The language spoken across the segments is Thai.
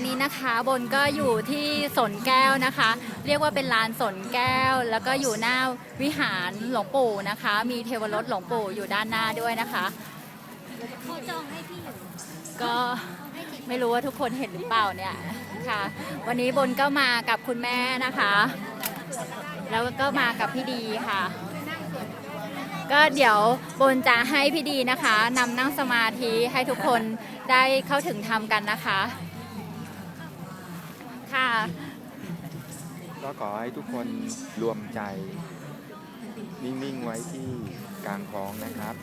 อนนี้นะคะบนก็อยู่ที่สนแก้วนะคะ เรียกว่าเป็นลานสนแก้ว แล้วก็อยู่หน้าวิหารหลวงปู่นะคะ มีเทวรถหลวงปู่อยู่ด้านหน้าด้วยนะคะเขาจองให้พี่อยู่ก็ไม่รู้ว่าทุกคนเห็นหรือเปล่าเนี่ยค่ะ วันนี้บนก็มากับคุณแม่นะคะ แล้วก็มากับพี่ดีค่ะ ก็เดี๋ยวบนจะให้พี่ดีนะคะนำนั่งสมาธิให้ทุกคนได้เข้าถึงธรรมกันนะคะค่ะ ก็ขอให้ทุกคนรวมใจ นิ่ง ๆ ไว้ที่กลางท้องนะครับ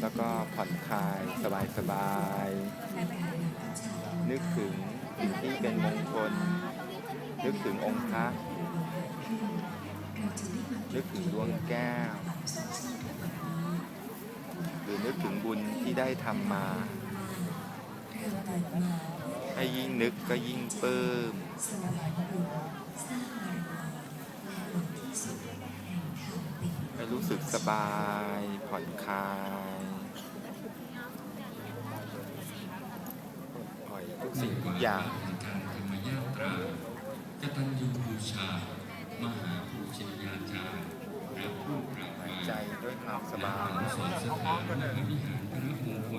แล้วก็ผ่อนคลายสบาย ๆ นึกถึงสิ่งที่เป็นมงคล นึกถึงองค์พระนึกถึงดวงแก้ว หรือนึกถึงบุญที่ได้ทำมา ให้ยิ่งนึกก็ยิ่งปลื้มให้รู้สึกสบาย ผ่อนคลายปล่อยทุกสิ่งทุกอย่างทางธรรมยาตรากตัญญูบูชา มหาภูชนียาจารย์พระผู้ปราบหายมารใจด้วยความสบายสวนสถานมหาวิหารพระมงค